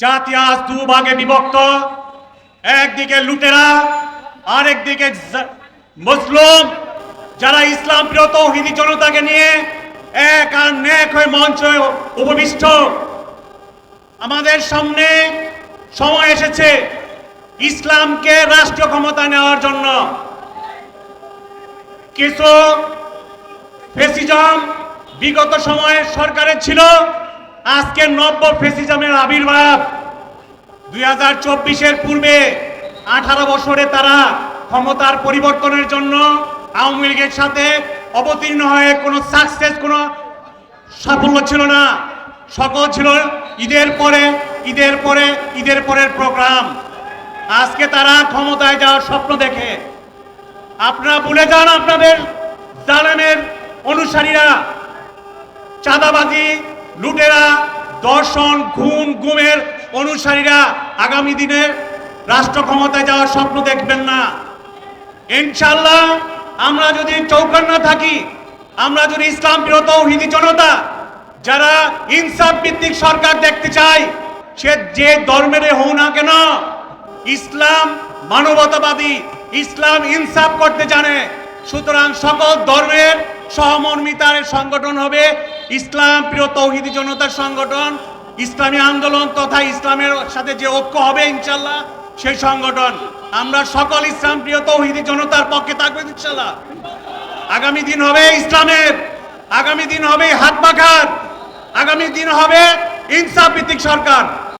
জাতি আজ দুভাগে বিভক্ত। একদিকে লুটেরা, আরেকদিকে মুসলিম, যারা ইসলাম প্রিয় তৌহিদি জনতাকে নিয়ে এক আর নেক হয়ে মঞ্চে উপবিষ্ট। আমাদের সামনে সময় এসেছে ইসলামকে রাষ্ট্রীয় ক্ষমতা নেওয়ার জন্য। কিছু ফেসিজম বিগত সময়ে সরকারের ছিল আজকে নব্য ফেসিজমের আবির্ভাব। দুই হাজার চব্বিশের পূর্বে আঠারো বছরে তারা ক্ষমতার পরিবর্তনের জন্য আওয়ামী লীগের সাথে অবতীর্ণ হয়ে কোনো সাকসেস কোনো সাফল্য ছিল না। সকল ছিল ঈদের পরে ঈদের পরে, ঈদের পরের প্রোগ্রাম আজকে তারা ক্ষমতায় যাওয়ার স্বপ্ন দেখে। আপনারা ভুলে যান আপনাদের জালেমের অনুসারীরা, চাঁদাবাজি লুটেরা, দর্শন, ঘুম গুমের অনুসারীরা আগামী দিনে রাষ্ট্র ক্ষমতায় যাওয়ার স্বপ্ন দেখবেন না। ইনশাল্লাহ আমরা যদি চৌকান্না থাকি, আমরা যদি ইসলাম প্রিয় তৌহিদি জনতা, যারা ইনসাফ ভিত্তিক সরকার দেখতে চাই সে যে ধর্মের হও না কেন, ইসলাম মানবতাবাদী, ইসলাম ইনসাফ করতে জানে। সুতরাং সকল ধর্মের সহমর্মিতার সংগঠন হবে ইসলাম, প্রিয় তৌহিদি জনতার সংগঠন, ইসলামী আন্দোলন তথা ইসলামের সাথে যে ঐক্য হবে ইনশাল্লাহ সেই সংগঠন। আমরা সকল ইসলাম, প্রিয় তৌহিদি জনতার পক্ষে থাকব ইনশাল্লাহ আগামী দিন হবে ইসলামের, আগামী দিন হবে হাত পাখার, আগামী দিন হবে ইনসাফ ভিত্তিক সরকার।